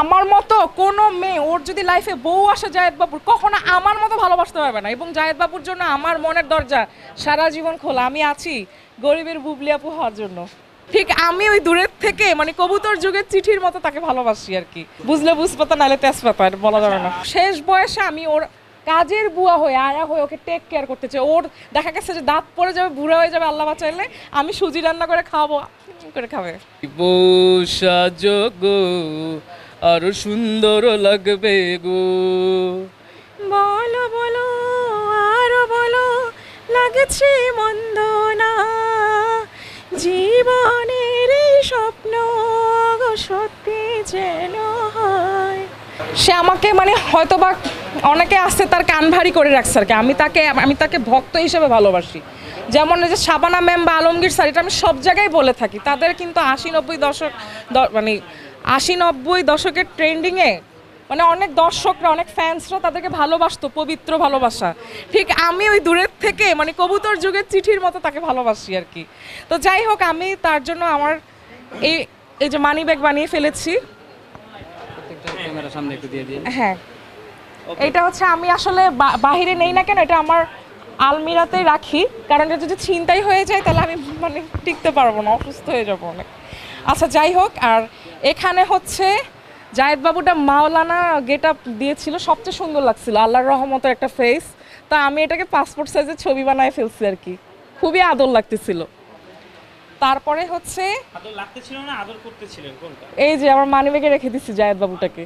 আমার মতো কোনো মেয়ে, ওর যদি লাইফে বউ আসে জায়েদ বাবুর, কখনো আমার মতো ভালোবাসতে পারবে না। এবং জায়েদ বাবুর জন্য আমার মনের দরজা সারা জীবন খোলা। আমি আছি গরিবের বুবলি আপু হওয়ার জন্য। ঠিক আমি ওই দূরের থেকে মানে কবুতর যুগের চিঠির মতো তাকে ভালোবাসি আর কি। বুঝলে বুঝপাতা, নাহলে তেজপাতা বলা যাবে না। শেষ বয়সে আমি ওর কাজের বুয়া হয়ে, আয়া হয়ে ওকে টেক কেয়ার করতে চাই। ওর দেখা গেছে যে দাঁত পড়ে যাবে, বুড়া হয়ে যাবে, আল্লাহ বাঁচাইলে আমি সুজি রান্না করে খাওয়াবো করে খাবে। আরও সুন্দর লাগবে গো। বলো বলো আরও বলো লাগছে মন্দ না? জীবনের এই স্বপ্ন সত্যি যেন হয়। সে আমাকে মানে হয়তো বা অনেকে আসছে তার কান ভারী করে রাখছে আর কি। আমি তাকে আমি তাকে ভক্ত হিসেবে ভালোবাসি। যেমন এই যে শাবানা ম্যাম বা আলমগীর স্যার এটা আমি সব জায়গায় বলে থাকি। তাদের কিন্তু আশি নব্বই দশক দ- মানে আশি নব্বই দশকের ট্রেন্ডিংয়ে মানে অনেক দর্শকরা, অনেক ফ্যান্সরা তাদেরকে ভালোবাসতো, পবিত্র ভালোবাসা। ঠিক আমি ওই দূরের থেকে মানে কবুতর যুগের চিঠির মতো তাকে ভালোবাসি আর কি। তো যাই হোক, আমি তার জন্য আমার এই এই যে মানি ব্যাগ বানিয়ে ফেলেছি। হ্যাঁ। এটা হচ্ছে আমি আসলে বাহিরে নেই না কেন, এটা আমার আলমিরাতেই রাখি। কারণ এটা যদি ছিনতাই হয়ে যায়, তাহলে আমি মানে টিকতে পারব না, অসুস্থ হয়ে যাব অনেক। আচ্ছা যাই হোক আর এখানে হচ্ছে জায়েদ বাবুটা মাওলানা গেট আপ দিয়েছিল সবচেয়ে সুন্দর লাগছিল আল্লাহর রহমতের একটা ফেস তা আমি এটাকে পাসপোর্ট সাইজের ছবি বানায় ফেলছি আর কি। খুবই আদর লাগতেছিল। তারপরে হচ্ছে এই যে আমার মানিব্যাগে রেখে দিচ্ছি জায়েদ বাবুটাকে।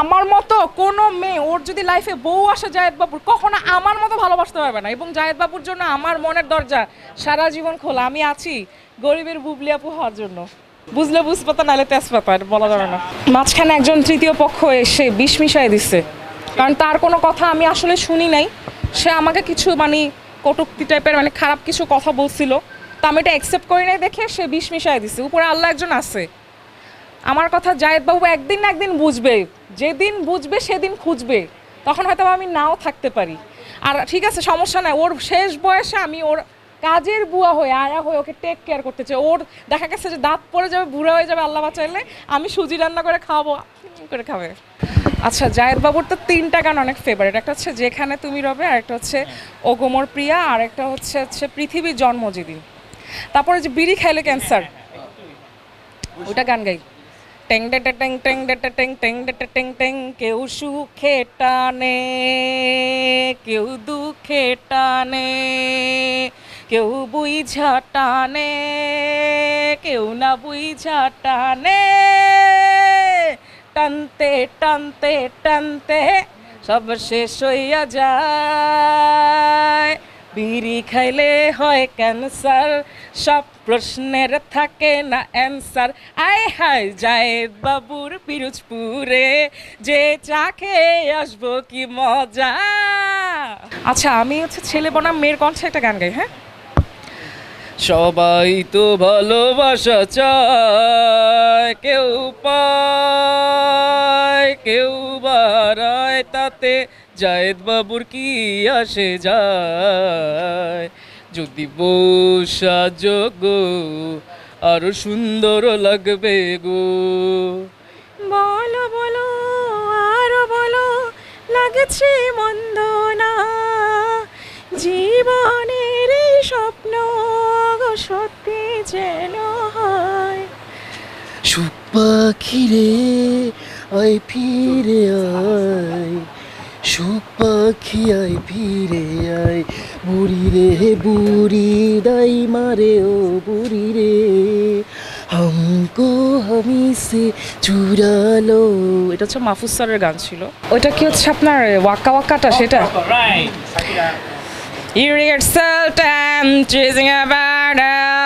আমার মতো কোনো মেয়ে, ওর যদি লাইফে বউ আসে জায়েদ বাবুর, কখনো আমার মতো ভালোবাসতে পারবে না। এবং জায়েদ বাবুর জন্য আমার মনের দরজা সারা জীবন খোলা। আমি আছি গরিবের বুবলি আপু হওয়ার জন্য। বুঝলে বুঝপাতা, নাহলে তেজপাতা বলা যাবে না। মাঝখানে একজন তৃতীয় পক্ষ এসে বিষ মিশাই দিচ্ছে কারণ তার কোনো কথা আমি আসলে শুনি নাই। সে আমাকে কিছু মানে কটুক্তি টাইপের মানে খারাপ কিছু কথা বলছিল। তা আমি এটা অ্যাকসেপ্ট করি নাই দেখে সে বিষ মিশাই দিছে। উপরে আল্লাহ একজন আছে। আমার কথা জায়েদ বাবু একদিন না একদিন বুঝবে। যেদিন বুঝবে সেদিন খুঁজবে। তখন হয়তো আমি নাও থাকতে পারি। আর ঠিক আছে সমস্যা নাই। ওর শেষ বয়সে আমি ওর কাজের বুয়া হয়ে আয়া হয়ে ওকে টেক কেয়ার করতে চাই। ওর দেখা গেছে যে দাঁত পড়ে যাবে বুড়া হয়ে যাবে আল্লাহ বাঁচাইলে আমি সুজি রান্না করে খাওয়াবো করে খাবে। আচ্ছা জায়েদ বাবুর তো তিনটা গান অনেক ফেভারিট একটা হচ্ছে যেখানে তুমি রবে আর একটা হচ্ছে ও গোমর প্রিয়া আর একটা হচ্ছে হচ্ছে পৃথিবীর জন্ম যেদিন। তারপরে যে বিড়ি খাইলে ক্যান্সার ওটা গান গাই। টেং ডে টে টেং টেং ডে টে টেং টেং ডে টে টেং টেং কেউ সুখে টানে কেউ দুঃখে টানে কেউ বুঝা টানে কেউ না বুঝা টানে টানতে টানতে টানতে সব শেষ হইয়া যায় বিড়ি খাইলে হয় ক্যান্সার সব প্রশ্নের থাকে না অ্যান্সার আয় হায় জায়েদ বাবুর পিরোজপুরে, যে চা খেয়ে আসব কি মজা। আচ্ছা আমি হচ্ছে ছেলে বনাম মেয়ের কণ্ঠে একটা গান গাই হ্যাঁ? সবাই তো ভালোবাসা চায়, কেউ পায়, কেউ বাড়ায়, তাতে জায়েদ বাবুর কি আসে যায়? যদি বসা গো আরও সুন্দর লাগবে গো। বলো বলো আরও বলো লাগছে মন্দ না? জীবনের এই স্বপ্ন গো সত্যি যেন হয়। সুখ পাখিরে আয় ফিরে আয়। সুখ পাখি আয় ফিরে আয়। বুড়ি রে বুড়ি দাই মারে ও বুড়ি রে। হামকো হামি সে চুরালো এটা হচ্ছে মাহফুজ স্যারের গান ছিল। ওইটা কি হচ্ছে আপনার ওয়াক্কা ওয়াক্কাটা সেটা? You You yourself, I'm chasing about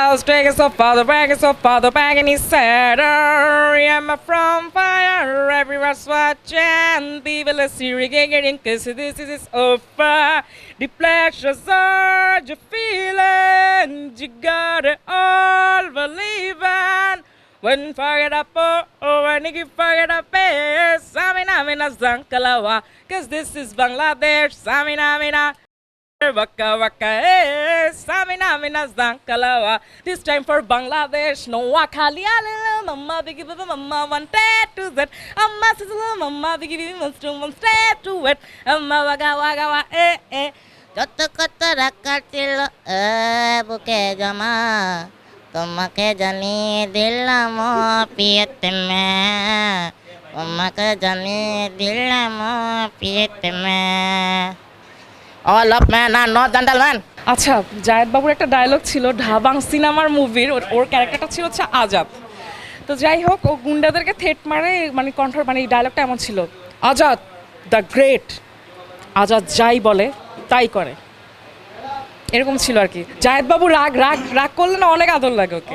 house, take so far, the is so far, the bag and he said, I'm from fire, everyone's watching, people are serious, getting cause this is over. The pleasures are you feeling, you got it all believing. When fire up, oh, oh, when you fire up, eh, Samina, Mina, Zankalawa, cause this is Bangladesh, Samina, Mina. Waka waka eh, samina mina zankalawa. This time for Bangladesh, no wakali alala, mama bigi baba mama one step to that, amma sizzle mama bigi bigi monster one step to it, amma waga waga wa eh eh. যত কত রাখার ছিল এ বুকে জমা তোমাকে জানিয়ে দিলাম ও পিয়েতে মে তোমাকে জানিয়ে দিলাম ও পিয়েতে মে all of man are not gentleman আচ্ছা জায়েদ বাবুর একটা ডায়লগ ছিল ঢাবাং সিনেমার মুভির ওর ক্যারেক্টারটা ছিল হচ্ছে আজাদ। তো যাই হোক ও গুন্ডাদেরকে থেট মারে মানে কণ্ঠ মানে এই ডায়লগটা এমন ছিল। আজাদ দ্য গ্রেট আজাদ যাই বলে তাই করে। এরকম ছিল আর কি। জায়েদ বাবু রাগ রাগ রাগ করলে না অনেক আদর লাগে ওকে।